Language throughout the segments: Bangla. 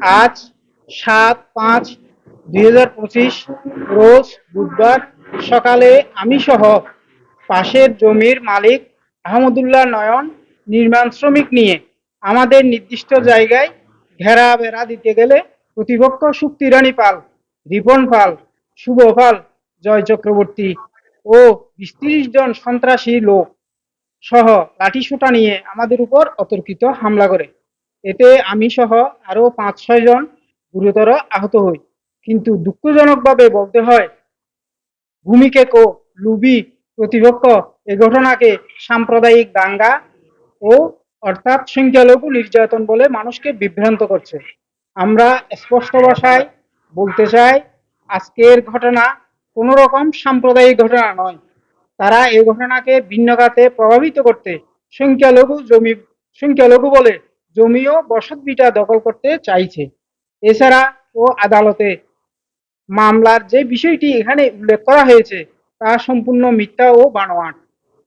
আজ সাত পাঁচ দুই হাজার পঁচিশ, রোজ বুধবার সকালে আমি সহ পাশের জমির মালিক আহমদুল্লাহ নয়ন নির্মাণ শ্রমিক নিয়ে আমাদের নির্দিষ্ট জায়গায় ঘেরা বেড়া দিতে গেলে প্রতিপক্ষ সুক্তিরানী পাল, রিপন পাল, শুভ পাল, জয় চক্রবর্তী ও বিশ জন সন্ত্রাসী লোক সহ লাঠিসোঁটা নিয়ে আমাদের উপর অতর্কিত হামলা করে। এতে আমি সহ আরও পাঁচ ছয় জন গুরুতর আহত হই। কিন্তু দুঃখজনকভাবে বলতে হয় ভূমিকে কো লুবি প্রতিপক্ষ এ ঘটনাকে সাম্প্রদায়িক দাঙ্গা ও অর্থাৎ সংখ্যালঘু নির্যাতন বলে মানুষকে বিভ্রান্ত করছে। আমরা স্পষ্ট ভাষায় বলতে চাই, আজকের ঘটনা কোনো রকম সাম্প্রদায়িক ঘটনা নয়। তারা এই ঘটনাকে ভিন্নগাতে প্রভাবিত করতে সংখ্যালঘু জমি, সংখ্যালঘু বলে জমি ও বসতভিটা দখল করতে চাইছে। এছাড়া ও আদালতে মামলার যে বিষয়টি এখানে উল্লেখ করা হয়েছে তা সম্পূর্ণ মিথ্যা ও বানোয়াট।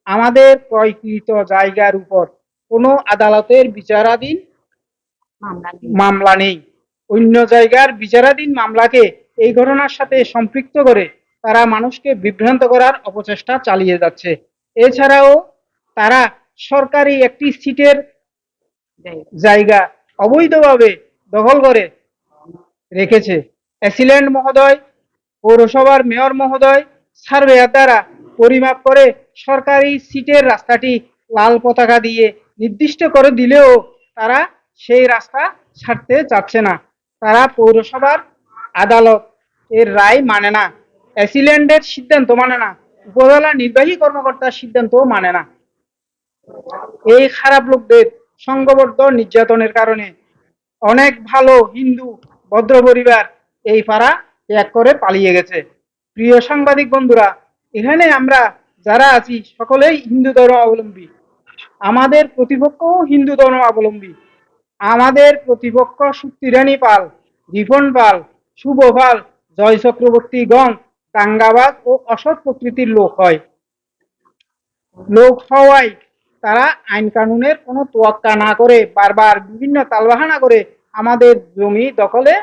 আমাদের ক্রয়কৃত জায়গার উপর কোনো আদালতের বিচারাধীন মামলা নেই। অন্য জায়গার বিচারাধীন মামলাকে এই ঘটনার সাথে সম্পৃক্ত করে তারা মানুষকে বিভ্রান্ত করার অপচেষ্টা চালিয়ে যাচ্ছে। এছাড়াও তারা সরকারি একটি সিটের জায়গা অবৈধভাবে দখল করে রেখেছে। অ্যাসিল্যান্ড মহোদয়, পৌরসভার মেয়র মহোদয় সার্ভেয়ার দ্বারা পরিমাপ করে সরকারি সিটের রাস্তাটি লাল পতাকা দিয়ে নির্দিষ্ট করে দিলেও তারা সেই রাস্তা ছাড়তে চাচ্ছে না। তারা পৌরসভার আদালত এর রায় মানে না। অ্যাসিল্যান্ডের সিদ্ধান্ত মানে না। উপজেলা নির্বাহী কর্মকর্তার সিদ্ধান্তও মানে না। এই খারাপ লোকদের সংঘবদ্ধ নির্যাতনের কারণে অনেক ভালো হিন্দু ভদ্র পরিবার এই পাড়া ত্যাগ করে পালিয়ে গেছে। প্রিয় সাংবাদিক বন্ধুরা, এখানে আমরা যারা আছি সকলেই হিন্দু ধর্ম অবলম্বী। আমাদের প্রতিপক্ষও হিন্দু ধর্ম অবলম্বী। আমাদের প্রতিপক্ষ সুক্তিরানী পাল, রিপন পাল, শুভ পাল, জয় চক্রবর্তী গং, দাঙ্গাবাজ ও অসৎ প্রকৃতির লোক হয়। লোক হওয়ায় তারা আইন কানুনের কোনো তোয়াক্কা না করে বারবার বিভিন্ন তালবাহানা করে আমাদের জমি দখলে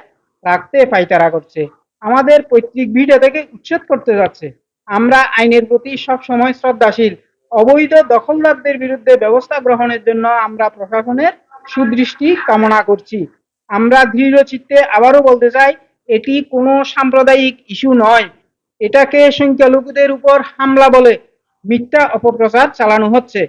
রাখতে পাইতারা করছে। আমাদের পৈতৃক ভিটা থেকে উচ্ছেদ করতে যাচ্ছে। আমরা আইনের প্রতি সব সময় শ্রদ্ধাশীল। অবৈধ দখলদারদের বিরুদ্ধে ব্যবস্থা গ্রহণের জন্য আমরা প্রশাসনের সুদৃষ্টি কামনা করছি। আমরা দৃঢ় চিত্তে আবারও বলতে চাই, এটি কোনো সাম্প্রদায়িক ইস্যু নয়। এটাকে সংখ্যালঘুদের উপর হামলা বলে মিথ্যা অপপ্রচার চালানো হচ্ছে।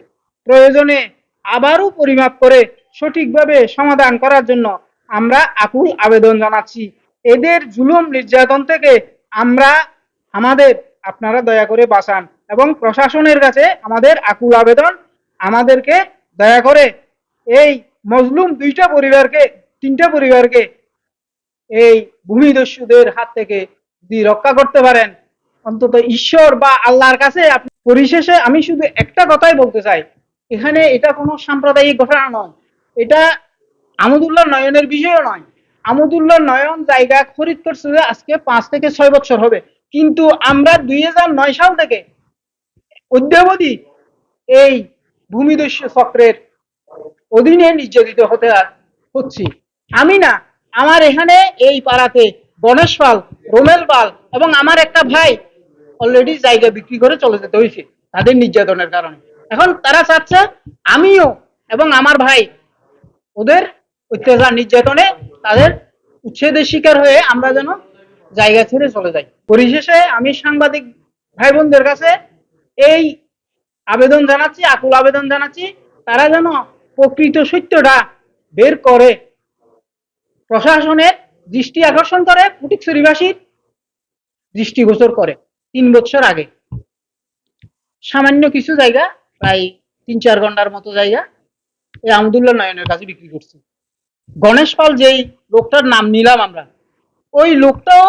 প্রয়োজনে আবারও পরিমাপ করে সঠিকভাবে সমাধান করার জন্য আমরা আকুল আবেদন জানাচ্ছি। এদের জুলুম নির্যাতন থেকে আমরা, আমাদের আপনারা দয়া করে বাঁচান এবং প্রশাসনের কাছে আমাদের আকুল আবেদন আমাদেরকে দয়া করে এই মজলুম দুইটা পরিবারকে, তিনটা পরিবারকে এই ভূমিদস্যুদের হাত থেকে যদি রক্ষা করতে পারেন, অন্তত ঈশ্বর বা আল্লাহর কাছে পরিশেষে আমি শুধু একটা কথাই বলতে চাই। এখানে এটা কোনো সাম্প্রদায়িক ঘটনা নয়। এটা আমদুল্লাহ নয়নের বিষয়ও নয়। আমদুল্লাহ নয়ন জায়গা খরিদ করছে আজকে পাঁচ থেকে ছয় বছর হবে। কিন্তু আমরা দুই হাজার নয় সাল থেকে অদ্যাবধি এই ভূমিদস্যু চক্রের অধীনে নির্যাতিত হতে হচ্ছি। আমি না, আমার এখানে এই পাড়াতে গণেশ পাল, রোমেল পাল এবং আমার একটা ভাই অলরেডি জায়গা বিক্রি করে চলে যেতে হয়েছে, তাদের নির্যাতনের কারণে। এখন তারা চাচ্ছে আমিও এবং আমার ভাই ওদের অত্যাচার নির্যাতনে তাদের উচ্ছেদের শিকার হয়ে আমরা যেন জায়গা ছেড়ে চলে যাই। পরিশেষে আমি সাংবাদিক ভাই বোনদের কাছে এই আবেদন জানাচ্ছি, আকুল আবেদন জানাচ্ছি, তারা যেন প্রকৃত সত্যটা বের করে। প্রশাসনের দৃষ্টি আকর্ষণ করে ফটিকছড়িবাসীর দৃষ্টিগোচর করে। তিন বছর আগে। সামান্য কিছু জায়গা প্রায় তিন চার ঘণ্টার মতো জায়গা এই আমদুল্লাহ নয়নের কাছে বিক্রি করছি। গণেশ পাল যেই লোকটার নাম নিলাম আমরা, ওই লোকটাও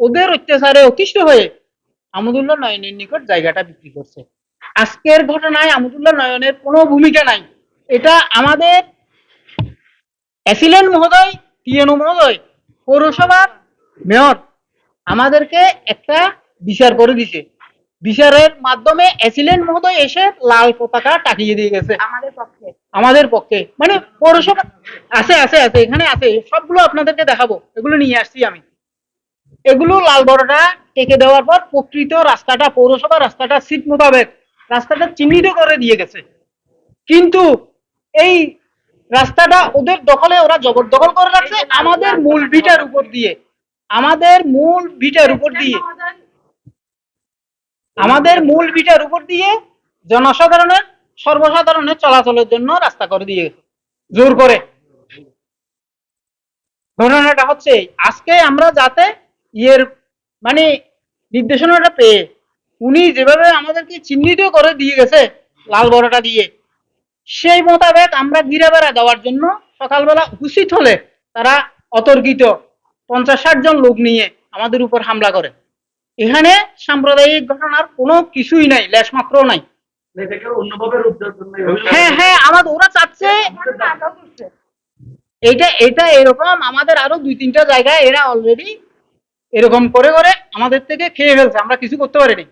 ওদের অত্যাচারে অতিষ্ঠ হয়ে আমদুল্লাহ নয়নের নিকট জায়গাটা বিক্রি করছে। আজকের ঘটনায় আমদুল্লাহ নয়নের কোনো ভূমিকা নাই। এটা আমাদের অ্যাসিলেন্ট মহোদয়, টিএনও মহোদয়, পৌরসভার মেয়র আমাদেরকে একটা বিচার করে দিছে। বিচারের মাধ্যমে অ্যাসিলেন্ট মহোদয় এসে লাল পতাকা টাকিয়ে দিয়ে গেছে। আমাদের পক্ষে। আমাদের পক্ষে। মানে পৌরসভা আছে আছে আছে এখানে আছে। সবগুলো আপনাদেরকে দেখাবো। এগুলো নিয়ে আসছি আমি। এগুলো লাল বড়টা টেকে দেওয়ার পর প্রকৃত রাস্তাটা পৌরসভা রাস্তাটা সিট মোতাবেক রাস্তাটা চিহ্নিত করে দিয়ে গেছে। কিন্তু এই রাস্তাটা ওদের দখলে ওরা জবরদখল করে রাখছে। আমাদের মূল ভিটার উপর দিয়ে। আমাদের মূল ভিটার উপর দিয়ে। আমাদের মূল ভিটার উপর দিয়ে জনসাধারণের, সর্বসাধারণের চলাচলের জন্য রাস্তা করে দিয়ে জোর করে। ঘটনাটা হচ্ছে, আজকে আমরা যাতে ইয়ের মানে নির্দেশনাটা পেয়ে, উনি যেভাবে আমাদেরকে চিহ্নিত করে দিয়ে গেছে লাল বড়টা দিয়ে, সেই মোতাবেক আমরা ঘিরে বেড়া দেওয়ার জন্য সকালবেলা উপস্থিত হলে তারা অতর্কিত। পঞ্চাশ ষাট জন লোক নিয়ে আমাদের উপর হামলা করে। এখানে সাম্প্রদায়িক ঘটনার কোনো কিছুই নাই লেশ মাত্র নাই। এভাবে হ্যাঁ হ্যাঁ আমাদের ওরা চাচ্ছে। এটা এটা এরকম আমাদের আরও দুই তিনটা জায়গায় এরা অলরেডি এরকম করে করে আমাদের থেকে খেয়ে ফেলছে আমরা কিছু করতে পারিনি।